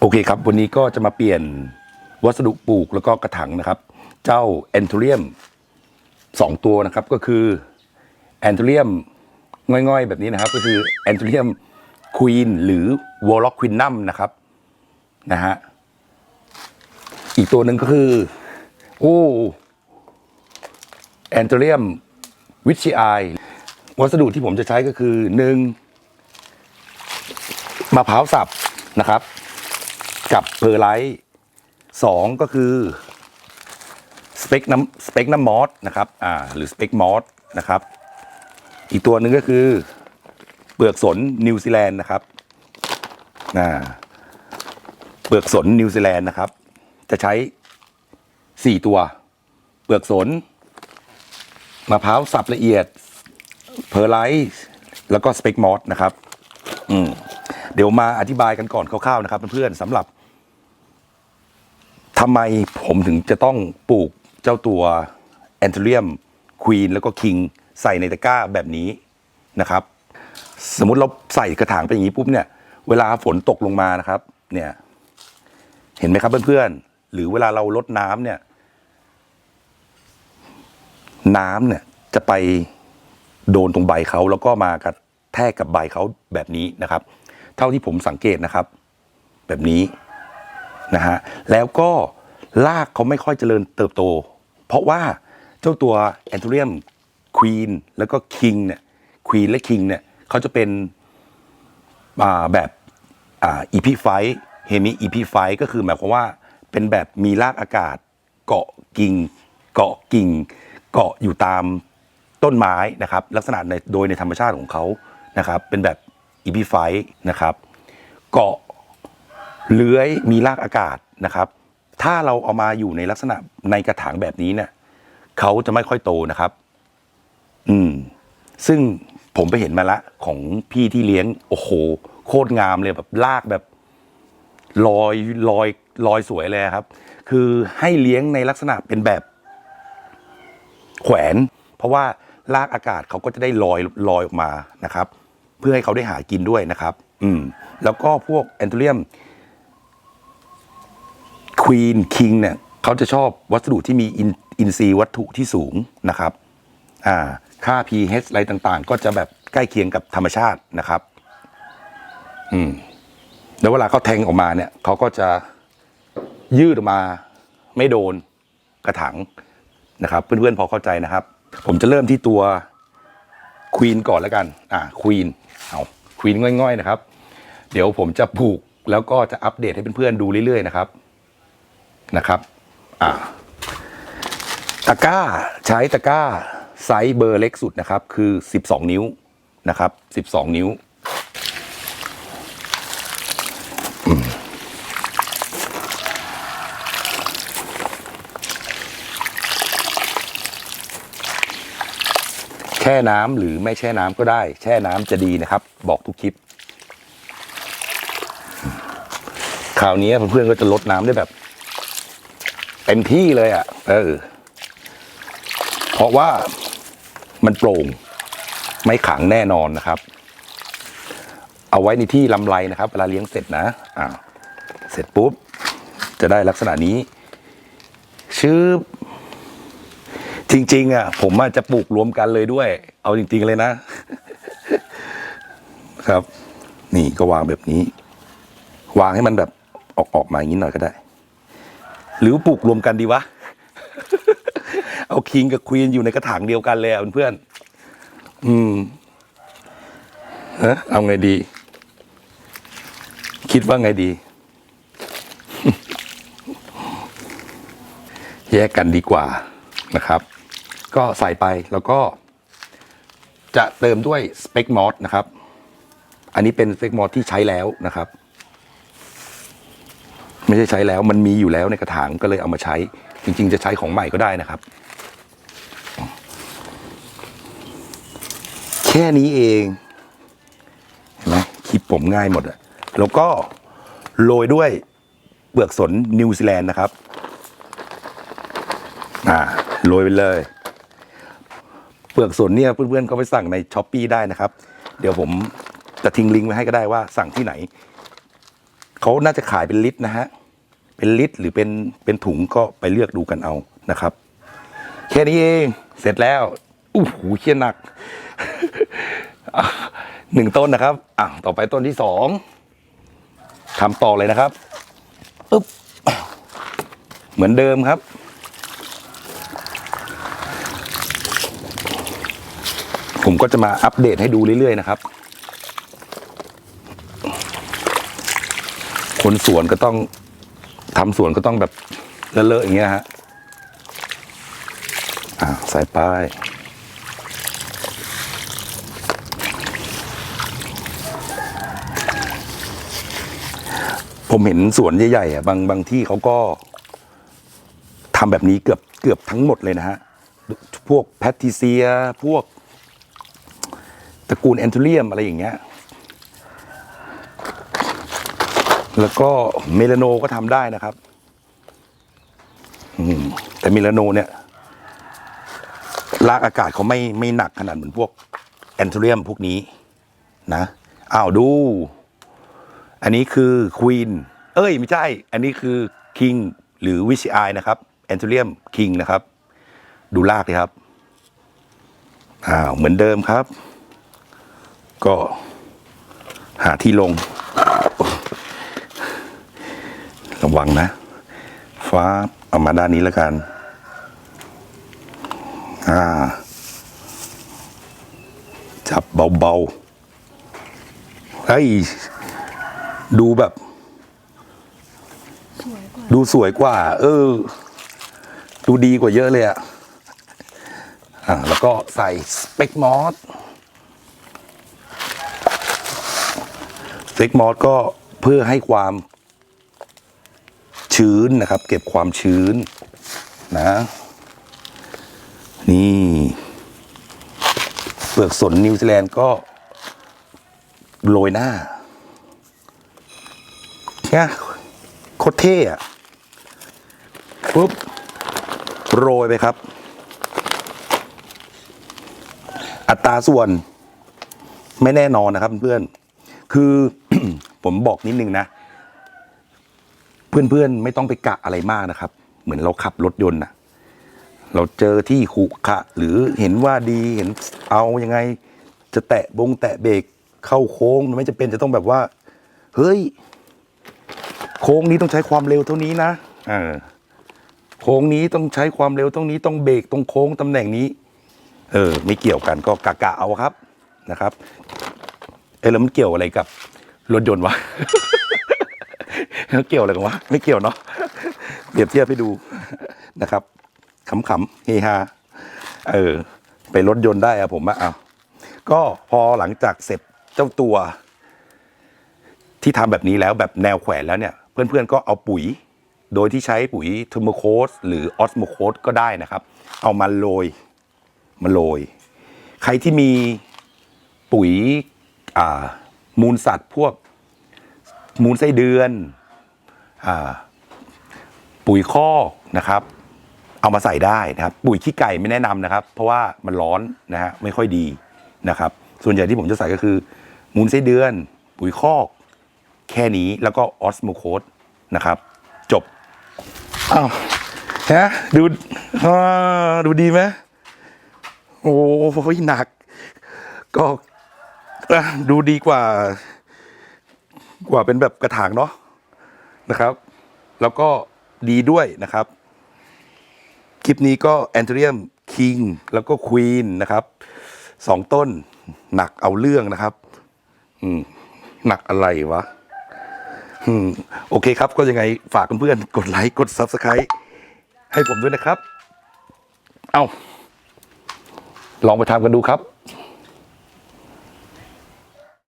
โอเคครับ วันนี้ก็จะมาเปลี่ยนวัสดุปลูกแล้วก็กระถางนะครับ เจ้าแอนโทเรียมสองตัวนะครับก็คือแอนโทเรียมง่อยๆ แบบนี้นะครับ ก็คือแอนโทเรียมควีนหรือวอลล็อกควินนัมนะครับนะฮะอีกตัวหนึ่งก็คือ โอ้แอนโทเรียมวิชิไอวัสดุที่ผมจะใช้ก็คือหนึ่งมะพร้าวสับนะครับ กับเพอร์ไลท์สองก็คือสเปกน้ำสเปกน้ำมอสนะครับอ่าหรือสเปกมอสนะครับ อีกตัวหนึ่งก็คือเปลือกสนนิวซีแลนด์นะครับอ่าเปลือกสนนิวซีแลนด์นะครับ จะใช้สี่ตัว เปลือกสนมะพร้าวสับละเอียดเพอร์ไลท์แล้วก็สเปกมอสนะครับ อืมเดี๋ยวมาอธิบายกันก่อนคร่าวๆนะครับเพื่อนๆสำหรับ ทำไมผมถึงจะต้องปลูกเจ้าตัวแอนเทเรียมควีนแล้วก็คิงใส่ในตะกร้าแบบนี้นะครับ สมมุติเราใส่กระถางไปอย่างนี้ปุ๊บเนี่ย เวลาฝนตกลงมานะครับ เนี่ย เห็นไหมครับเพื่อนๆ หรือเวลาเราลดน้ำเนี่ย น้ำเนี่ยจะไปโดนตรงใบเขาแล้วก็มากระแทกกับใบเขาแบบนี้นะครับ เท่าที่ผมสังเกตนะครับ แบบนี้ นะฮะแล้วก็รากเขาไม่ค่อยเจริญเติบโต เพราะว่าเจ้าตัวแอนโทเรียมควีนแล้วก็คิงเนี่ยควีนและคิงเนี่ยเขาจะเป็นแบบอีพีไฟเฮมิอีพีไฟก็คือหมายความว่าเป็นแบบมีรากอากาศเกาะกิ่งเกาะกิ่ง เกาะอยู่ตามต้นไม้นะครับ ลักษณะในโดยในธรรมชาติของเขานะครับ เป็นแบบอีพีไฟนะครับ เกาะ เลื้อยมีรากอากาศนะครับ ถ้าเราเอามาอยู่ในลักษณะในกระถางแบบนี้เนี่ยเขาจะไม่ค่อยโตนะครับ อืม ซึ่งผมไปเห็นมาละ ของพี่ที่เลี้ยง โอ้โห โคตรงามเลยแบบลากแบบลอยลอยลอยสวยเลยครับ คือให้เลี้ยงในลักษณะเป็นแบบ แขวน เพราะว่าลากอากาศเขาก็จะได้ลอยลอยออกมานะครับ เพื่อให้เขาได้หากินด้วยนะครับ อืม แล้วก็พวกแอนโทเรียม วีนคิงเนี่ยเขาจะชอบวัสดุที่มีอินทรีย์วัตถุที่สูงนะครับอ่าค่า pH อะไรต่างๆ ก็จะแบบใกล้เคียงกับธรรมชาตินะครับ อืม แล้วเวลาเขาแทงออกมาเนี่ยเขาก็จะยืดออกมาไม่โดนกระถางนะครับ เพื่อนๆพอเข้าใจนะครับ ผมจะเริ่มที่ตัวควีนก่อนแล้วกัน อ่าควีนเอาควีนง่อยๆนะครับ เดี๋ยวผมจะผูกแล้วก็จะอัปเดตให้เพื่อนๆดูเรื่อยๆนะครับ นะครับอ่าตะกร้าใช้ตะกร้าไซส์เบอร์เล็กสุดนะครับ คือ 12 นิ้วนะครับ 12 นิ้วแช่น้ำหรือไม่แช่น้ำก็ได้ แช่น้ำจะดีนะครับ บอกทุกคลิปคราวนี้เพื่อนๆก็จะลดน้ำได้แบบ เต็มที่เลยอะ่ะ เออ เพราะว่ามันโปร่ง ไม่ขังแน่นอนนะครับ เอาไว้ในที่ลำไรนะครับเวลาเลี้ยงเสร็จนะอ่าเสร็จปุ๊บ จะได้ลักษณะนี้ ชื่อ จริง ๆ อะ ผมอาจจะปลูกรวมกันเลยด้วย เอาจริง ๆ เลยนะ ครับ นี่ก็วางแบบนี้ วางให้มันแบบออกออกมาอย่างนี้หน่อยก็ได้ หรือปลูกรวมกันดีวะ เอาคิงกับควีนอยู่ในกระถางเดียวกันเลยเพื่อนอืมเอะเอาไงดี คิดว่าไงดี แยกกันดีกว่านะครับ ก็ใส่ไปแล้วก็ จะเติมด้วยสเปกมอสนะครับ อันนี้เป็นสเปกมอสที่ใช้แล้วนะครับ ไม่ใช่ใช้แล้วมันมีอยู่แล้วในกระถางก็เลยเอามาใช้ จริง ๆ จะใช้ของใหม่ก็ได้นะครับ แค่นี้เองเห็นไหมคลิปผมง่ายหมดอะแล้วก็โรยด้วยเปลือกสนนิวซีแลนด์นะครับอ่าโรยไปเลย เปลือกสนเนี่ยเพื่อนๆก็ไปสั่งในช้อปปีได้นะครับ เดี๋ยวผมจะทิ้งลิงก์ไว้ให้ก็ได้ว่าสั่งที่ไหน เขาน่าจะขายเป็นลิตรนะฮะ เป็นลิตรหรือเป็นเป็นถุงก็ไปเลือกดูกันเอานะครับ แค่นี้เองเสร็จแล้วอู้หูเคียนหนักหนึ่งต้นนะครับอะต่อไปต้นที่สองทำต่อเลยนะครับปึ๊บเหมือนเดิมครับ ผมก็จะมาอัปเดตให้ดูเรื่อยๆนะครับ คนสวนก็ต้องทำสวนก็ต้องแบบเลอะๆอย่างเงี้ยฮะอ่าใส่ป้ายผมเห็นสวนใหญ่ๆอะบางบางที่เขาก็ทำแบบนี้เกือบเกือบทั้งหมดเลยนะฮะ พวกแพทริเซีย พวกตระกูลแอนทูเรียมอะไรอย่างเงี้ย แล้วก็เมลาโนก็ทำได้นะครับอืมแต่เมลาโนเนี่ยลากอากาศเขาไม่ไม่หนักขนาดเหมือนพวกแอนทูเรียมพวกนี้ นะอ้าวดู อันนี้คือควีนเอ้ย ไม่ใช่ อันนี้คือคิงหรือวิชิไอนะครับแอนทูเรียมคิงนะครับ ดูลากเลยครับอ้าวเหมือนเดิมครับ ก็หาที่ลง ระวังนะ ฟ้าเอามาด้านนี้แล้วกัน อ่า จับเบาๆเฮ้ยดูแบบ ดูสวยกว่า เออ ดูดีกว่าเยอะเลยอะอ่าแล้วก็ใส่สเปกมอสสเปกมอสก็เพื่อให้ความ ชื้นนะครับ เก็บความชื้นนะ นี่ เปลือกสนนิวซีแลนด์ก็โรยหน้าเนี่ยโคตรเท่อะปุ๊บโรยไปครับ อัตราส่วนไม่แน่นอนนะครับเพื่อน คือผมบอกนิดนึงนะ เพื่อนๆ ไม่ต้องไปกะอะไรมากนะครับ เหมือนเราขับรถยนต์นะเราเจอที่ขรุขระหรือเห็นว่าดีเห็นเอายังไง จะแตะบงแตะเบรกเข้าโค้งไม่จะเป็นจะต้องแบบว่า เฮ้ย โค้งนี้ต้องใช้ความเร็วเท่านี้นะเออโค้งนี้ต้องใช้ความเร็วตรงนี้ต้องเบรกตรงโค้งตำแหน่งนี้ เออ ไม่เกี่ยวกันก็กะกะเอาครับนะครับเออแล้วมันเกี่ยวอะไรกับรถยนต์วะ เกี่ยวอะไรกันวะไม่เกี่ยวเนาะเปรียบเทียบให้ดูนะครับขำๆเฮฮาเออไปรถยนต์ได้อะผมอะเอาก็พอหลังจากเสร็จเจ้าตัว ที่ทำแบบนี้แล้วแบบแนวแขวนแล้วเนี่ย เพื่อนๆก็เอาปุ๋ย โดยที่ใช้ปุ๋ยเทอร์โมโคสหรือออสโมโคสก็ได้นะครับ เอามาโรยมาโรย ใครที่มีปุ๋ยมูลสัตว์พวกมูลไส้เดือน ปุ๋ยคอกนะครับ เอามาใส่ได้นะครับ ปุ๋ยขี้ไก่ไม่แนะนำนะครับ เพราะว่ามันร้อนนะฮะไม่ค่อยดีนะครับ ส่วนใหญ่ที่ผมจะใส่ก็คือ มูลไส้เดือน ปุ๋ยคอก แค่นี้แล้วก็ออสโมโคสนะครับ จบอ้าวฮะดูดูดีไหมโอ้โหหนัก ก็ดูดีกว่า กว่าเป็นแบบกระถางเนาะ นะครับ แล้วก็ดีด้วยนะครับ คลิปนี้ก็แอนเทเรียมคิงแล้วก็ควีนนะครับสองต้นหนักเอาเรื่องนะครับ อืมหนักอะไรวะอืมโอเคครับ ก็ยังไงฝากเพื่อนๆกดไลค์กด Subscribe ให้ผมด้วยนะครับ เอาลองไปทำกันดูครับ